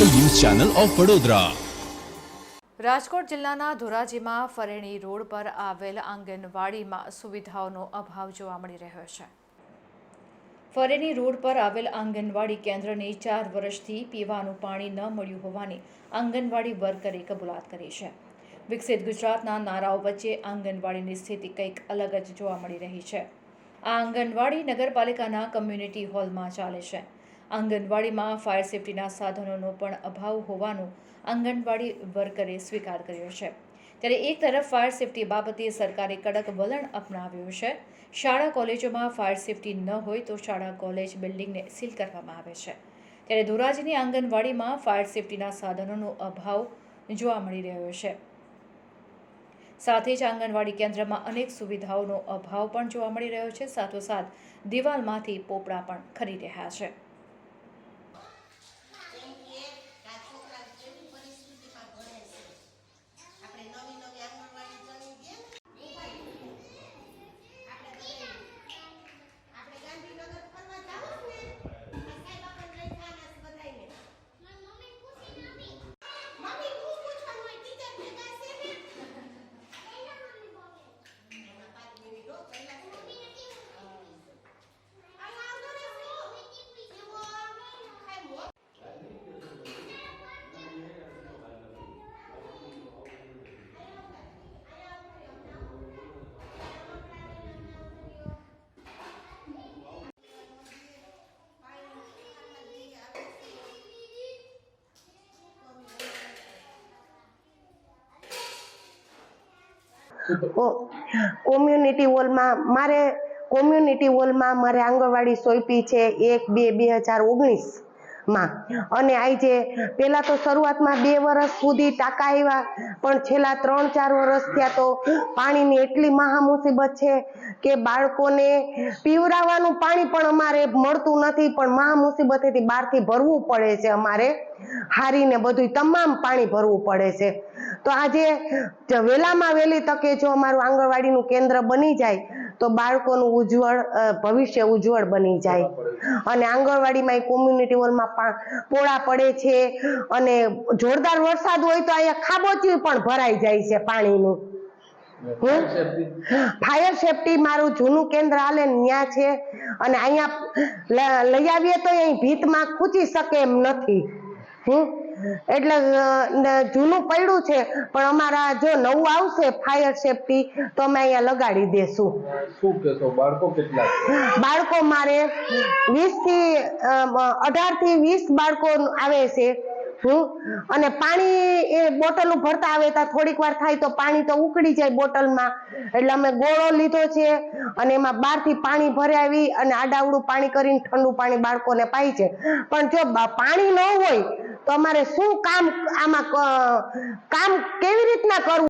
Channel of Vadodara. Rajkot જિલ્લાના ધોરાજીમાં Fareni road પર આવેલ આંગણવાડીમાં સુવિધાઓનો અભાવ જોવા મળી રહ્યો છે. ફરેણી રોડ પર આવેલ આંગણવાડી કેન્દ્રને ચાર વર્ષથી પીવાનું પાણી ન મળ્યું હોવાની આંગણવાડી વર્કરે કબૂલાત કરી છે. વિકસિત ગુજરાતના નારાઓ વચ્ચે આંગણવાડીની સ્થિતિ કંઈક અલગ જ જોવા મળી રહી છે. આ આંગણવાડી નગરપાલિકાના કમ્યુનિટી હોલમાં ચાલે છે. આંગણવાડીમાં ફાયર સેફટીના સાધનોનો પણ અભાવ હોવાનું આંગણવાડી વર્કરે સ્વીકાર કર્યો છે. ત્યારે એક તરફ ફાયર સેફટી બાબતે સરકારે કડક વલણ અપનાવ્યું છે. શાળા કોલેજોમાં ફાયર સેફટી ન હોય તો શાળા કોલેજ બિલ્ડિંગને સીલ કરવામાં આવે છે. ત્યારે ધોરાજીની આંગણવાડીમાં ફાયર સેફટીના સાધનોનો અભાવ જોવા મળી રહ્યો છે. સાથે જ આંગણવાડી કેન્દ્રમાં અનેક સુવિધાઓનો અભાવ પણ જોવા મળી રહ્યો છે. સાથોસાથ દિવાલમાંથી પોપડા પણ ખરી રહ્યા છે કેમ કે આ છોકરા કેવી પરિસ્થિતિમાં ભણે છે આપણે નવી નવી આંગણવાડી જણી દે આપણે બધાય- આપણે ગાંધીનગર ફરવા જાવું ને આ સાહેબ આપણને લઈ જવાના છે બધાયને. મમ્મી હું પૂછવાનું હોય ટીચર ભેગા છે ને એમાં પાંચ મિનિટ હો, પહેલા છે. આ આવતો રહેશે. એવો ખાઈ હો. કો- કોમ્યુનિટી હોલમાં મારે કોમ્યુનિટી હોલમાં મારે આંગણવાડી સોંપી છે એક, બે બે હજાર ઓગણીસમાં. અને આજે પહેલા તો શરૂઆતમાં બે વર્ષ સુધી ટાંકા આવ્યા પણ છેલ્લા ત્રણ, ચાર વર્ષ થયા તો પાણીની એટલી મહા મુસીબત છે કે બાળકોને પીવડાવવાનું પાણી પણ અમારે મળતું નથી, પણ મહા મુસીબતેથી બહારથી ભરવું પડે છે અમારે. હારીને બધું તમામ પાણી ભરવું પડે છે. તો આજે વહેલામાં વહેલી તકે જો અમારું આંગણવાડીનું કેન્દ્ર બની જાય, તો બાળકોનું ઉજ્જવળ ભવિષ્ય ઉજ્જવળ બની જાય અને આંગણવાડીમાં કોમ્યુનિટી હોલમાં પોળા પડે છે, અને જોરદાર વરસાદ હોય તો અહીંયા ખાબોચિયું પણ ભરાઈ જાય છે પાણીનું? ફાયર સેફટી મારું જૂનું કેન્દ્ર હાલે ન્યા છે, અને અહીંયા લઈ આવીએ તો અહીં ભીતમાં ખૂચી શકે એમ નથી હમ? એટલે જૂનું પડ્યું છે પણ અમારા જો નવું આવશે ફાયર સેફટી તો અમે અહીંયા લગાડી દેશું. શું કેશો બાળકો કેટલા બાળકો મારે વીસથી અઢારથી વીસ બાળકો આવે છે. હમ? અને પાણી એ બોટલ ભરતા આવે તો થોડીક વાર થાય તો પાણી તો ઉકળી જાય બોટલમાં. એટલે અમે ગોળો લીધો છે અને એમાં બહારથી પાણી ભરાવી અને આડાવડું પાણી કરીને ઠંડુ પાણી બાળકોને પાય છે. પણ જો પાણી ન હોય તો અમારે શું કામ આમાં કામ કેવી રીતના કરવું?